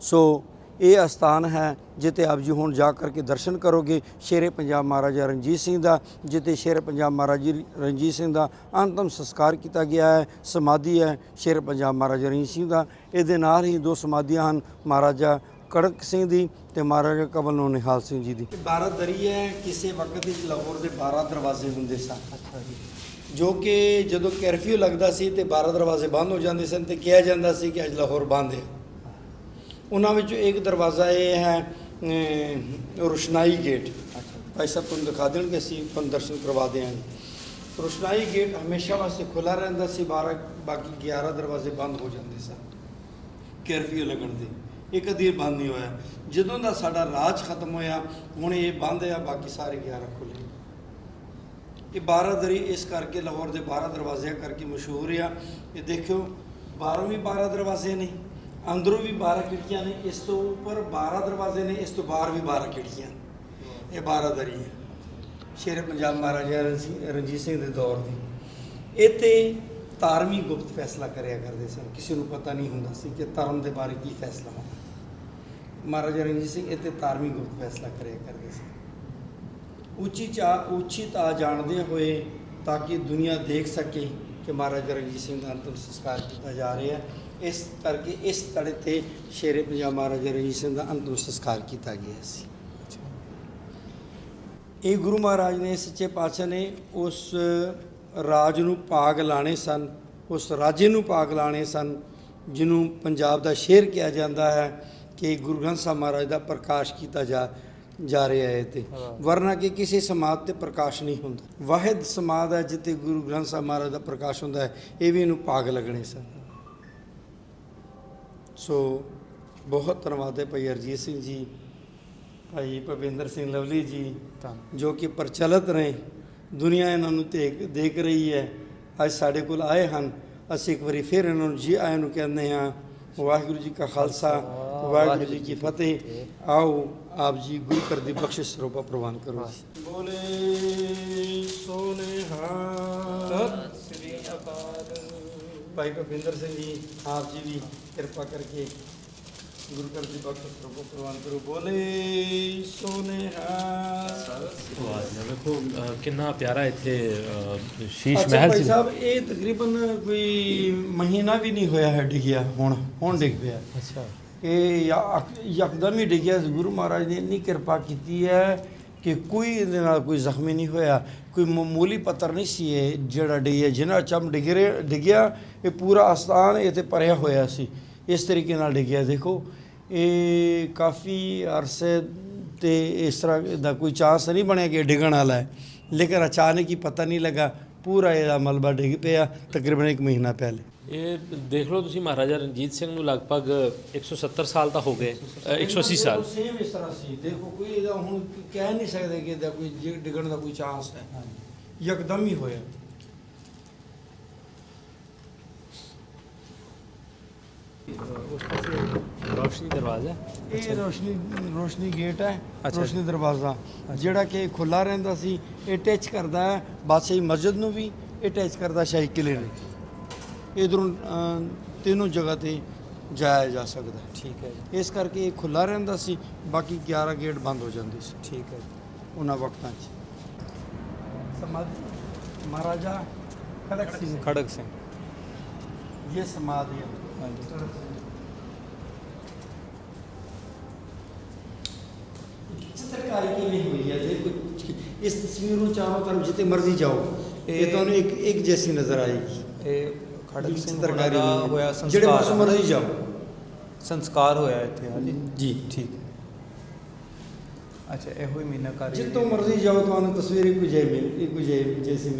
ਸੋ ਇਹ ਅਸਥਾਨ ਹੈ ਜਿੱਥੇ ਆਪ ਜੀ ਹੁਣ ਜਾ ਕਰਕੇ ਦਰਸ਼ਨ ਕਰੋਗੇ। ਸ਼ੇਰੇ ਪੰਜਾਬ ਮਹਾਰਾਜਾ ਰਣਜੀਤ ਸਿੰਘ ਦਾ ਜਿੱਥੇ ਸ਼ੇਰੇ ਪੰਜਾਬ ਮਹਾਰਾਜੀ ਰਣਜੀਤ ਸਿੰਘ ਦਾ ਅੰਤਮ ਸੰਸਕਾਰ ਕੀਤਾ ਗਿਆ ਹੈ। ਸਮਾਧੀ ਹੈ ਸ਼ੇਰੇ ਪੰਜਾਬ ਮਹਾਰਾਜਾ ਰਣਜੀਤ ਸਿੰਘ ਦਾ। ਇਹਦੇ ਨਾਲ ਹੀ ਦੋ ਸਮਾਧੀਆਂ ਹਨ ਮਹਾਰਾਜਾ ਕੜਕ ਸਿੰਘ ਦੀ ਤੇ ਮਹਾਰਾਜਾ ਕਬਲ ਨੂੰ ਨਿਹਾਲ ਸਿੰਘ ਜੀ ਦੀ। 12 ਦਰੀ ਹੈ ਕਿਸੇ ਵਕਤ ਵਿੱਚ ਲਾਹੌਰ ਦੇ 12 ਦਰਵਾਜ਼ੇ ਹੁੰਦੇ ਸਨ। ਅੱਛਾ ਜੀ। ਜੋ ਕਿ ਜਦੋਂ ਕਰਫਿਊ ਲੱਗਦਾ ਸੀ ਤੇ 12 ਦਰਵਾਜ਼ੇ ਬੰਦ ਹੋ ਜਾਂਦੇ ਸਨ ਤੇ ਕਿਹਾ ਜਾਂਦਾ ਸੀ ਕਿ ਅੱਜ ਲਾਹੌਰ ਬੰਦ ਹੈ। ਉਹਨਾਂ ਵਿੱਚੋਂ ਇੱਕ ਦਰਵਾਜ਼ਾ ਇਹ ਹੈ ਅਮ, ਰੋਸ਼ਨਾਈ ਗੇਟ। ਭਾਈ ਸਾਹਿਬ ਤੁਹਾਨੂੰ ਦਿਖਾ ਦੇਣਗੇ ਅਸੀਂ ਤੁਹਾਨੂੰ ਦਰਸ਼ਨ ਕਰਵਾ ਦਿਆਂਗੇ। ਰੋਸ਼ਨਾਈ ਗੇਟ ਹਮੇਸ਼ਾ ਵਾਸਤੇ ਖੁੱਲਾ ਰਹਿੰਦਾ ਸੀ 12 ਬਾਕੀ 11 ਦਰਵਾਜ਼ੇ ਬੰਦ ਹੋ ਜਾਂਦੇ ਸਨ। ਕਰਫਿਊ ਲੱਗਣ ਦੇ। ਇਹ ਕਦੀ ਬੰਦ ਨਹੀਂ ਹੋਇਆ। ਜਦੋਂ ਦਾ ਸਾਡਾ ਰਾਜ ਖਤਮ ਹੋਇਆ ਹੁਣ ਇਹ ਬੰਦ ਆ ਬਾਕੀ ਸਾਰੇ 11 ਖੁੱਲੇ ਇਹ 12 ਦਰੀ ਇਸ ਕਰਕੇ ਲਾਹੌਰ ਦੇ 12 ਦਰਵਾਜ਼ਿਆਂ ਕਰਕੇ ਮਸ਼ਹੂਰ ਆ। ਇਹ ਦੇਖਿਓ ਬਾਹਰੋਂ ਵੀ 12 ਦਰਵਾਜ਼ੇ ਨੇ। ਅੰਦਰੋਂ ਵੀ 12 ਖਿੜਕੀਆਂ ਨੇ, ਇਸ ਤੋਂ ਉੱਪਰ 12 ਦਰਵਾਜ਼ੇ ਨੇ, ਇਸ ਤੋਂ ਬਾਹਰ ਵੀ 12 ਖਿੜਕੀਆਂ ਇਹ 12 ਦਰੀ ਹੈ। ਸ਼ੇਰ ਪੰਜਾਬ ਮਹਾਰਾਜਾ ਰਣਜੀ- ਰਣਜੀਤ ਸਿੰਘ ਦੇ ਦੌਰ ਦੀ। ਇੱਥੇ ਧਾਰਮਿਕ ਗੁਪਤ ਫੈਸਲਾ ਕਰਿਆ ਕਰਦੇ ਸਨ। ਕਿਸੇ ਨੂੰ ਪਤਾ ਨਹੀਂ ਹੁੰਦਾ ਸੀ ਕਿ ਧਰਮ ਦੇ ਬਾਰੇ ਕੀ ਫੈਸਲਾ ਹੋਣਾ ਮਹਾਰਾਜਾ ਰਣਜੀਤ ਸਿੰਘ ਇੱਥੇ ਧਾਰਮਿਕ ਗੁਪਤ ਫੈਸਲਾ ਕਰਿਆ ਕਰਦੇ ਸਨ। ਉੱਚੀ ਚਾ, ਉੱਚੀ ਤਾ ਜਾਣਦੇ ਹੋਏ ਤਾਂ ਕਿ ਦੁਨੀਆ ਦੇਖ ਸਕੇ ਕਿ ਮਹਾਰਾਜਾ ਰਣਜੀਤ ਸਿੰਘ ਦਾ ਅੰਤਮ ਸੰਸਕਾਰ ਕੀਤਾ ਜਾ ਰਿਹਾ ਹੈ। ਇਸ ਕਰਕੇ ਇਸ ਤੜੇ ਤੇ ਸ਼ੇਰੇ ਪੰਜਾਬ ਮਹਾਰਾਜਾ ਰਣਜੀਤ ਸਿੰਘ ਦਾ ਅੰਤਮ ਸੰਸਕਾਰ ਕੀਤਾ ਗਿਆ ਸੀ। ਇਹ ਗੁਰੂ ਮਹਾਰਾਜ ਨੇ ਸੱਚੇ ਪਾਤਸ਼ਾਹ ਨੇ ਉਸ ਰਾਜ ਨੂੰ ਪਾਗ ਲਾਣੇ ਸਨ ਉਸ ਰਾਜੇ ਨੂੰ ਪਾਗ ਲਾਣੇ ਸਨ ਜਿਹਨੂੰ ਪੰਜਾਬ ਦਾ ਸ਼ੇਰ ਕਿਹਾ ਜਾਂਦਾ ਹੈ ਕਿ ਗੁਰੂ ਗ੍ਰੰਥ ਸਾਹਿਬ ਮਹਾਰਾਜ ਦਾ ਪ੍ਰਕਾਸ਼ ਕੀਤਾ ਜਾ ਜਾ ਰਿਹਾ ਹੈ ਤੇ ਵਰਨਾ ਕਿ ਕਿਸੇ ਸਮਾਜ ਤੇ ਪ੍ਰਕਾਸ਼ ਨਹੀਂ ਹੁੰਦਾ। ਵਾਹਿਦ ਸਮਾਜ ਹੈ ਜਿੱਤੇ ਗੁਰੂ ਗ੍ਰੰਥ ਸਾਹਿਬ ਮਹਾਰਾਜ ਦਾ ਪ੍ਰਕਾਸ਼ ਹੁੰਦਾ ਹੈ ਇਹ ਵੀ ਇਹਨੂੰ ਪਾਗ ਲੱਗਣੇ ਸਨ। ਸੋ ਬਹੁਤ ਧੰਨਵਾਦ ਹੈ ਭਾਈ ਅਰਜੀਤ ਸਿੰਘ ਜੀ, ਭਾਈ ਭਵਿੰਦਰ ਸਿੰਘ ਲਵਲੀ ਜੀ, ਜੋ ਕਿ ਪ੍ਰਚਲਿਤ ਨੇ, ਦੁਨੀਆ ਇਹਨਾਂ ਨੂੰ ਦੇਖ ਰਹੀ ਹੈ। ਅੱਜ ਸਾਡੇ ਕੋਲ ਆਏ ਹਨ। ਅਸੀਂ ਇੱਕ ਵਾਰੀ ਫਿਰ ਇਹਨਾਂ ਨੂੰ ਜੀ ਆਇਆਂ ਨੂੰ ਕਹਿੰਦੇ ਹਾਂ, ਵਾਹਿਗੁਰੂ ਜੀ ਕਾ ਖਾਲਸਾ, ਵਾਹਿਗੁਰੂ ਜੀ ਕੀ ਫਤਿਹ। ਆਓ ਆਪ ਜੀ ਗੁਰੂ ਕਰ ਦੀ ਬਖਸ਼ਿਸ਼ ਸਰੋਪਾ ਪ੍ਰਵਾਨ ਕਰੋ। ਜੀ ਬੋਲੇ ਸੋਨੇ ਹਾਂ ਭਾਈ ਭਵਿੰਦਰ ਸਿੰਘ ਜੀ ਆਪ ਜੀ ਵੀ ਕਿਰਪਾ ਕਰਕੇ ਗੁਰੂ ਘਰ ਦੀ ਬਖਸ਼ ਸਰਬੋ ਪ੍ਰਵਾਨ ਕਰੋ। ਬੋਲੇ ਸੋਨੇਹਾ। ਅ, ਕਿੰਨਾ ਪਿਆਰਾ ਇੱਥੇ ਸ਼ੀਸ਼ ਅੱਛਾ ਮਹਿਲ ਭਾਈ ਸੀ। ਸਾਹਿਬ ਇਹ ਤਕਰੀਬਨ ਕੋਈ ਮਹੀਨਾ ਵੀ ਨਹੀਂ ਹੋਇਆ ਹੈ ਡਿੱਗਿਆ ਹੁਣ ਹੁਣ ਡਿੱਗ ਪਿਆ। ਅੱਛਾ। ਇਹ ਯਕ- ਯਕਦਮ ਹੀ ਡਿੱਗਿਆ ਗੁਰੂ ਮਹਾਰਾਜ ਨੇ ਇੰਨੀ ਕਿਰਪਾ ਕੀਤੀ ਹੈ ਕਿ ਕੋਈ ਇਹਦੇ ਨਾਲ ਕੋਈ ਜ਼ਖਮੀ ਨਹੀਂ ਹੋਇਆ, ਕੋਈ ਮਾਮੂਲੀ ਪੱਤਰ ਨਹੀਂ ਸੀ ਇਹ ਜਿਹੜਾ ਡਿੱਗਿਆ ਜਿਨ੍ਹਾਂ ਚਮ ਡਿਗਰੇ, ਡਿੱਗਿਆ, ਇਹ ਪੂਰਾ ਆਸਤਾਨ ਇਹ ਤੇ ਭਰਿਆ ਹੋਇਆ ਸੀ। ਇਸ ਤਰੀਕੇ ਨਾਲ ਡਿੱਗਿਆ, ਦੇਖੋ, ਇਹ ਕਾਫੀ ਅਰਸੇ ਤੇ ਇਸ ਤਰ੍ਹਾਂ ਦਾ ਕੋਈ ਚਾਂਸ ਨਹੀਂ ਬਣਿਆ ਕਿ ਡਿੱਗਣ ਵਾਲਾ ਹੈ। ਲੇਕਿਨ ਅਚਾਨਕ ਹੀ ਪਤਾ ਨਹੀਂ ਲੱਗਾ, ਪੂਰਾ ਇਹਦਾ ਮਲਬਾ ਡਿੱਗ ਪਿਆ, ਤਕਰੀਬਨ ਇੱਕ ਮਹੀਨਾ ਪਹਿਲੇ। ਇਹ ਦੇਖ ਲਓ ਤੁਸੀਂ ਮਹਾਰਾਜਾ ਰਣਜੀਤ ਸਿੰਘ ਨੂੰ ਲਗਭਗ 170 ਸਾਲ ਤਾਂ ਹੋ ਗਏ ਅ, 180 ਸਾਲ। ਸੇਮ ਇਸ ਤਰ੍ਹਾਂ ਸੀ। ਦੇਖੋ ਕੋਈ ਇਹਦਾ ਹੁਣ ਕਹਿ ਨਹੀਂ ਸਕਦੇ ਕਿ ਇਹਦਾ ਕੋਈ ਡਿੱਗਣ ਦਾ ਕੋਈ ਚਾਂਸ ਹੈ। ਯਕਦਮ ਹੀ ਹੋਇਆ। ਉਸ ਪਾਸੇ ਰੋਸ਼ਨੀ ਦਰਵਾਜ਼ਾ ਇਹ ਰੋਸ਼ਨੀ ਰੋਸ਼ਨੀ ਗੇਟ ਹੈ ਰੋਸ਼ਨੀ ਦਰਵਾਜ਼ਾ। ਜਿਹੜਾ ਕਿ ਖੁੱਲਾ ਰਹਿੰਦਾ ਸੀ ਇਹ ਟੱਚ ਕਰਦਾ ਹੈ ਬਾਦਸ਼ਾਹੀ ਮਸਜਿਦ ਨੂੰ ਵੀ ਇਹ ਟੱਚ ਕਰਦਾ ਸ਼ਾਹੀ ਕਿਲੇ ਨੂੰ। ਇਧਰੋਂ ਤਿੰਨੋਂ ਜਗ੍ਹਾ ਤੇ ਜਾਇਆ ਜਾ ਸਕਦਾ। ਹੈ। ਠੀਕ ਹੈ ਜੀ। ਇਸ ਕਰਕੇ ਇਹ ਖੁੱਲਾ ਰਹਿੰਦਾ ਸੀ ਬਾਕੀ 11 ਗੇਟ ਬੰਦ ਹੋ ਜਾਂਦੇ ਸੀ। ਠੀਕ ਹੈ ਜੀ। ਉਹਨਾਂ ਵਕਤਾਂ 'ਚ। ਸਮਾਧੀ ਮਹਾਰਾਜਾ ਖੜਕ ਸਿੰਘ। ਖੜਕ ਸਿੰਘ। ਇਹ ਸਮਾਧੀ ਹੈ ਹਾਂਜੀ। ਇਸ ਤਸਵੀਰ ਨੂੰ ਚਾਰੋਂ ਤਰਫ ਜਿੱਥੇ ਮਰਜ਼ੀ ਜਾਓ ਇਹ ਇਹ- ਤੁਹਾਨੂੰ ਇੱਕ ਇੱਕ ਜੈਸੀ ਨਜ਼ਰ ਆਏਗੀ। ਇਹ ਖੜਕ ਸਿੰਘ ਹੈ। ਹੋਇਆ ਜਿਹੜੇ ਪਾਸੋਂ ਸੰਸਕਾਰ ਮਰਜ਼ੀ ਜਾਓ ਸੰਸਕਾਰ ਹੋਇਆ ਇੱਥੇ ਹਾਂਜੀ। ਜੀ। ਠੀਕ ਹੈ। ਅੱਛਾ ਇਹੋ ਹੀ ਮੀਨਾਕਾਰੀ ਜਿੱਥੋਂ ਮਰਜ਼ੀ ਜਾਓ ਤੁਹਾਨੂੰ ਤਸਵੀਰ ਇੱਕ ਜੇ ਮਿਲ ਇੱਕ ਜੇ ਜੈਸੀ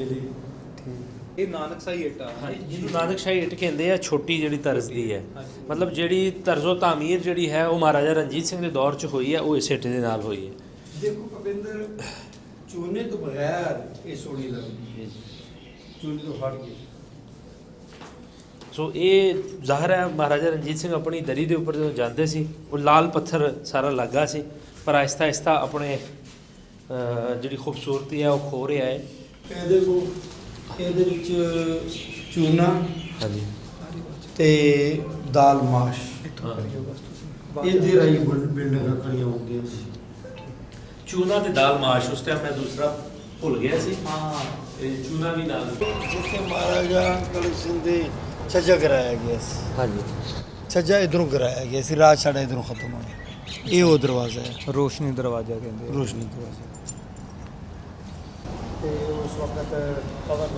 ਠੀਕ। ਇਹ ਨਾਨਕ ਸਾਈ ਏਟਾ ਜਿਹਨੂੰ ਨਾਨਕ ਸ਼ਾਹੀ ਇੱਟ ਕਹਿੰਦੇ ਆ ਛੋਟੀ ਜਿਹੜੀ ਤਰਜ਼ ਦੀ ਹੈ। ਮਤਲਬ ਜਿਹੜੀ ਤਰਜ਼ੋ ਤਾਮੀਰ ਜਿਹੜੀ ਹੈ ਉਹ ਮਹਾਰਾਜਾ ਰਣਜੀਤ ਸਿੰਘ ਦੇ ਦੌਰ 'ਚ ਹੋਈ ਹੈ ਉਹ ਇਸੇ ਇੱਟ ਦੇ ਨਾਲ ਹੋਈ ਹੈ। ਦੇਖੋ ਭਵਿੰਦਰ ਚੂਨੇ ਤੋਂ ਬਗੈਰ ਇਹ ਸੋਹਣੀ ਲੱਗਦੀ ਹੈ ਚੂਨੇ ਤੋਂ ਹਟ ਕੇ। ਸੋ ਇਹ ਜ਼ਾਹਰ ਹੈ ਮਹਾਰਾਜਾ ਰਣਜੀਤ ਸਿੰਘ ਆਪਣੀ ਦਰੀ ਦੇ ਉੱਪਰ ਜਦੋਂ ਜਾਂਦੇ ਸੀ ਉਹ ਲਾਲ ਪੱਥਰ ਸਾਰਾ ਲੱਗਾ ਸੀ ਪਰ ਆਹਿਸਤਾ ਆਹਿਸਤਾ ਆਪਣੇ ਜਿਹੜੀ ਖੂਬਸੂਰਤੀ ਹੈ ਉਹ ਖੋ ਰਿਹਾ ਹੈ। ਇਹ ਦੇਖੋ ਇਹਦੇ ਵਿੱਚ ਚੂਨਾ ਹਾਂਜੀ। ਤੇ ਦਾਲ ਮਾਸ਼। ਇਹਦੇ ਰਾਈ ਬਿਲਡਿੰਗਾਂ ਖੜੀਆਂ ਹੁੰਦੀਆਂ ਸੀ। ਚੂਨਾ ਤੇ ਦਾਲ ਮਾਸ਼ ਉਸ ਟਾਈਮ ਮੈਂ ਦੂਸਰਾ ਭੁੱਲ ਗਿਆ ਸੀ। ਹਾਂ। ਇਹ ਚੂਨਾ ਵੀ ਨਾਲ। ਜਿੱਥੇ ਮਹਾਰਾਜਾ ਕਲਕ ਸਿੰਘ ਦੇ ਛੱਜਾ ਕਰਾਇਆ ਗਿਆ ਸੀ। ਹਾਂਜੀ। ਛੱਜਾ ਇਧਰੋਂ ਕਰਾਇਆ ਗਿਆ ਸੀ ਰਾਜ ਸਾਡਾ ਇਧਰੋਂ ਖਤਮ ਹੋਇਆ। ਇਹ ਉਹ ਦਰਵਾਜ਼ਾ ਹੈ। ਰੋਸ਼ਨੀ ਦਰਵਾਜ਼ਾ ਕਹਿੰਦੇ ਆ। ਰੋਸ਼ਨੀ ਦਰਵਾਜ਼ਾ। ਤੇ ਉਸ ਵਕਤ ਕਵਰ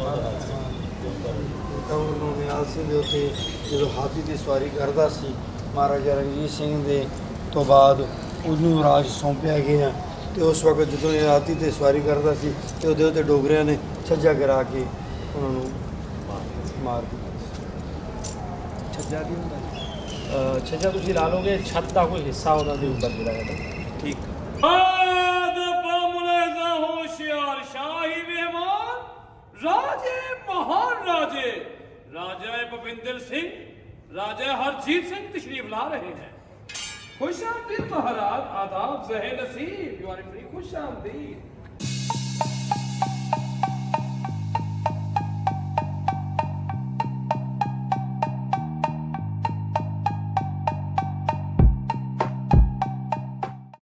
ਨੂੰ ਨਿਆਲ ਸਿੰਘ ਦੇ ਉੱਤੇ ਜਦੋਂ ਹਾਥੀ ਦੀ ਸਵਾਰੀ ਕਰਦਾ ਸੀ ਮਹਾਰਾਜਾ ਰਣਜੀਤ ਸਿੰਘ ਦੇ ਤੋਂ ਬਾਅਦ ਉਹਨੂੰ ਰਾਜ ਸੌਂਪਿਆ ਗਿਆ। ਤੇ ਉਸ ਵਕਤ ਜਦੋਂ ਇਹ ਹਾਥੀ ਤੇ ਸਵਾਰੀ ਕਰਦਾ ਸੀ ਤੇ ਉਹਦੇ ਉੱਤੇ ਡੋਗਰਿਆਂ ਨੇ ਛੱਜਾ ਗਿਰਾ ਕੇ ਉਹਨਾਂ ਨੂੰ ਮਾਰ ਦਿੱਤਾ। ਛੱਜਾ ਕੀ ਹੁੰਦਾ ਅਹ ਛੱਜਾ ਤੁਸੀਂ ਲਾ ਲੋਗੇ ਛੱਤ ਦਾ ਕੋਈ ਹਿੱਸਾ ਉਹਨਾਂ ਦੇ ਉੱਪਰ ਜਿਹੜਾ ਹੈ ਠੀਕ ਆਦ ਬਮੁਲੇਜ਼ਾ ਹੋਸ਼ਿਆਰ ਸ਼ਾਹੀ ਮਹਿਮਾਨ ਰਾਜੇ ਮਹਾਨ ਰਾਜੇ ਰਾਜਾ ਭਵਿੰਦਰ ਸਿੰਘ ਰਾਜਾ ਹਰਜੀਤ ਸਿੰਘ ਤਸ਼ਰੀਫ ਲਾ ਰਹੇ हैं खुश आमदीद महाराज आदाब जहे नसीब यू आर वेरी खुश आमदीद